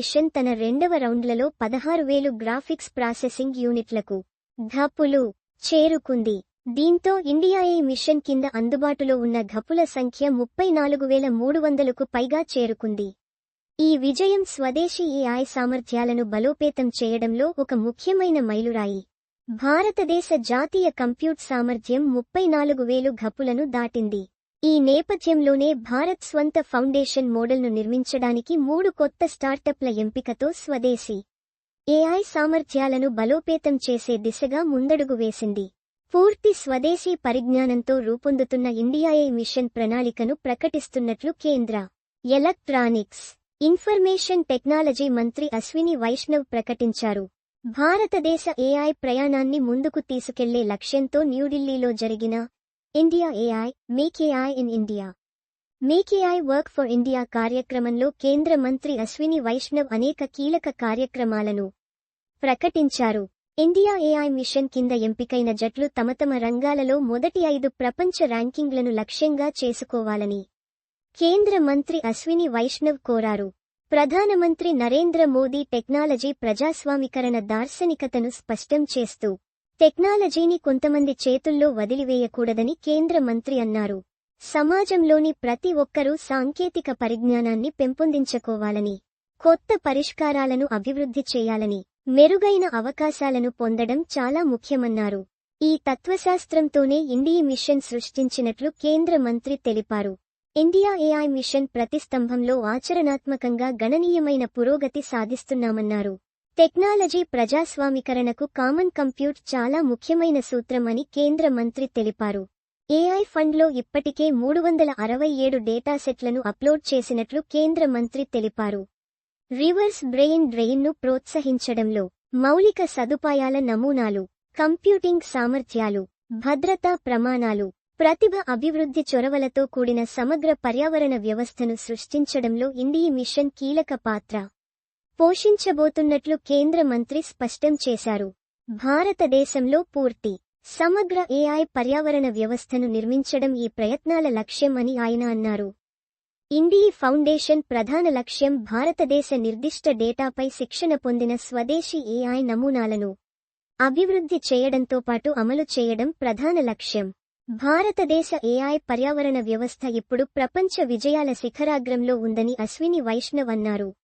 Machine తన రెండవ రౌండ్లలో పదహారు వేలు గ్రాఫిక్స్ ప్రాసెసింగ్ యూనిట్లకు ఘపులు చేరుకుంది. దీంతో ఇండియా ఈ మిషన్ కింద అందుబాటులో ఉన్న ఘపుల సంఖ్య ముప్పై నాలుగు వేల మూడు వందలకు పైగా చేరుకుంది. ఈ విజయం స్వదేశీ ఏఐ సామర్థ్యాలను బలోపేతం చేయడంలో ఒక ముఖ్యమైన మైలురాయి. భారతదేశ జాతీయ కంప్యూట్ సామర్థ్యం ముప్పై నాలుగు వేలు ఘపులను దాటింది. ఈ నేపథ్యంలోనే భారత్ స్వంత ఫౌండేషన్ మోడల్ను నిర్మించడానికి మూడు కొత్త స్టార్టప్ల ఎంపికతో స్వదేశీ ఏఐ సామర్థ్యాలను బలోపేతం చేసే దిశగా ముందడుగు వేసింది. పూర్తి స్వదేశీ పరిజ్ఞానంతో రూపొందుతున్న ఇండియాఏ మిషన్ ప్రణాళికను ప్రకటిస్తున్నట్లు కేంద్ర ఎలక్ట్రానిక్స్ ఇన్ఫర్మేషన్ టెక్నాలజీ మంత్రి అశ్విని వైష్ణవ్ ప్రకటించారు. భారతదేశ ఏఐ ప్రయాణాన్ని ముందుకు తీసుకెళ్ళే లక్ష్యంతో న్యూఢిల్లీలో జరిగిన India AI make AI in India make AI work for India కార్యక్రమంలో కేంద్ర మంత్రి అశ్విని వైష్ణవ్ అనేక కీలక కార్యక్రమాలను ప్రకటించారు. ఇండియా ఏఐ మిషన్ కింద ఎంపికైన జట్లు తమ తమ రంగాలలో మొదటి ఐదు ప్రపంచ ర్యాంకింగ్లను లక్ష్యంగా చేసుకోవాలని కేంద్ర మంత్రి అశ్విని వైష్ణవ్ కోరారు. ప్రధానమంత్రి నరేంద్ర మోదీ టెక్నాలజీ ప్రజాస్వామికరణ దార్శనికతను స్పష్టం చేస్తూ టెక్నాలజీని కొంతమంది చేతుల్లో వదిలివేయకూడదని కేంద్ర మంత్రి అన్నారు. సమాజంలోని ప్రతి ఒక్కరూ సాంకేతిక పరిజ్ఞానాన్ని పెంపొందించుకోవాలని కొత్త పరిష్కారాలను అభివృద్ధి చేయాలని మెరుగైన అవకాశాలను పొందడం చాలా ముఖ్యమన్నారు. ఈ తత్వశాస్త్రంతోనే ఇండియా మిషన్ సృష్టించినట్లు కేంద్ర మంత్రి తెలిపారు. ఇండియా ఏఐ మిషన్ ప్రతిస్తంభంలో ఆచరణాత్మకంగా గణనీయమైన పురోగతి సాధిస్తున్నామన్నారు. టెక్నాలజీ ప్రజాస్వామికరణకు కామన్ కంప్యూట్ చాలా ముఖ్యమైన సూత్రమని కేంద్ర మంత్రి తెలిపారు. ఏఐ ఫండ్లో ఇప్పటికే మూడు వందల అరవై ఏడు డేటాసెట్లను అప్లోడ్ చేసినట్లు కేంద్ర మంత్రి తెలిపారు. రివర్స్ బ్రెయిన్ డ్రెయిన్ను ప్రోత్సహించడంలో మౌలిక సదుపాయాల నమూనాలు కంప్యూటింగ్ సామర్థ్యాలు భద్రతా ప్రమాణాలు ప్రతిభ అభివృద్ధి చొరవలతో కూడిన సమగ్ర పర్యావరణ వ్యవస్థను సృష్టించడంలో ఇండియీ మిషన్ కీలక పాత్ర. పోషించబోతున్నట్లు కేంద్ర మంత్రి స్పష్టం చేశారు. భారతదేశంలో పూర్తి సమగ్ర ఏఐ పర్యావరణ వ్యవస్థను నిర్మించడం ఈ ప్రయత్నాల లక్ష్యం అని ఆయన అన్నారు. ఇండియ ఫౌండేషన్ ప్రధాన లక్ష్యం భారతదేశ నిర్దిష్ట డేటాపై శిక్షణ పొందిన స్వదేశీ ఏఐ నమూనాలను అభివృద్ధి చేయడంతో పాటు అమలు చేయడం ప్రధాన లక్ష్యం. భారతదేశ ఏఐ పర్యావరణ వ్యవస్థ ఇప్పుడు ప్రపంచ విజయాల శిఖరాగ్రంలో ఉందని అశ్విని వైష్ణవ్ అన్నారు.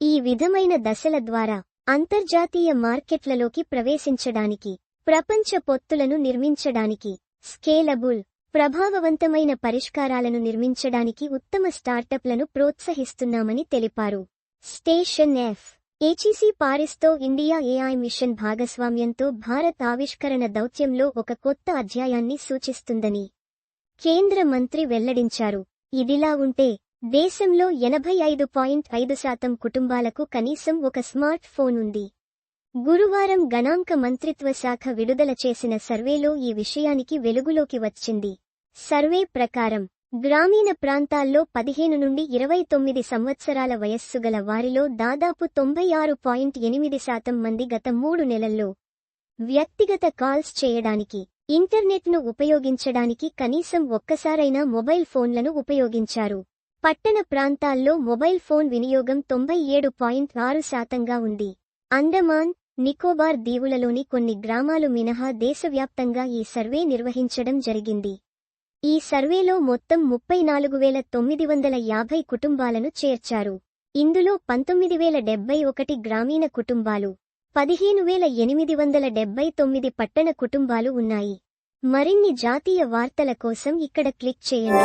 ఈ విధమైన దశల ద్వారా అంతర్జాతీయ మార్కెట్లలోకి ప్రవేశించడానికి ప్రపంచ పొత్తులను నిర్మించడానికి స్కేలబుల్ ప్రభావవంతమైన పరిష్కారాలను నిర్మించడానికి ఉత్తమ స్టార్టప్లను ప్రోత్సహిస్తున్నామని తెలిపారు. స్టేషన్ ఎఫ్ ఏచీసీ పారిస్తో ఇండియా ఏఐ మిషన్ భాగస్వామ్యంతో భారత్ ఆవిష్కరణ దౌత్యంలో ఒక కొత్త అధ్యాయాన్ని సూచిస్తుందని కేంద్ర మంత్రి వెల్లడించారు. ఇదిలా ఉంటే దేశంలో ఎనభై ఐదు పాయింట్ ఐదు శాతం కుటుంబాలకు కనీసం ఒక స్మార్ట్ ఫోన్ ఉంది. గురువారం గణాంక మంత్రిత్వ శాఖ విడుదల చేసిన సర్వేలో ఈ విషయానికి వెలుగులోకి వచ్చింది. సర్వే ప్రకారం గ్రామీణ ప్రాంతాల్లో పదిహేను నుండి ఇరవై తొమ్మిది సంవత్సరాల వయస్సు గల వారిలో దాదాపు తొంభై ఆరు పాయింట్ ఎనిమిది శాతం మంది గత మూడు నెలల్లో వ్యక్తిగత కాల్స్ చేయడానికి ఇంటర్నెట్ను ఉపయోగించడానికి కనీసం ఒక్కసారైనా మొబైల్ ఫోన్లను ఉపయోగించారు. పట్టణ ప్రాంతాల్లో మొబైల్ ఫోన్ వినియోగం తొంభై ఏడు పాయింట్ ఆరు శాతంగా ఉంది. అండమాన్ నికోబార్ దీవులలోని కొన్ని గ్రామాలు మినహా దేశవ్యాప్తంగా ఈ సర్వే నిర్వహించడం జరిగింది. ఈ సర్వేలో మొత్తం ముప్పై నాలుగు వేల తొమ్మిది వందల యాభై కుటుంబాలను చేర్చారు. ఇందులో పంతొమ్మిది వేల డెబ్బై ఒకటి గ్రామీణ కుటుంబాలు పదిహేను వేల ఎనిమిది వందల డెబ్బై తొమ్మిది పట్టణ కుటుంబాలు ఉన్నాయి. మరిన్ని జాతీయ వార్తల కోసం ఇక్కడ క్లిక్ చేయండి.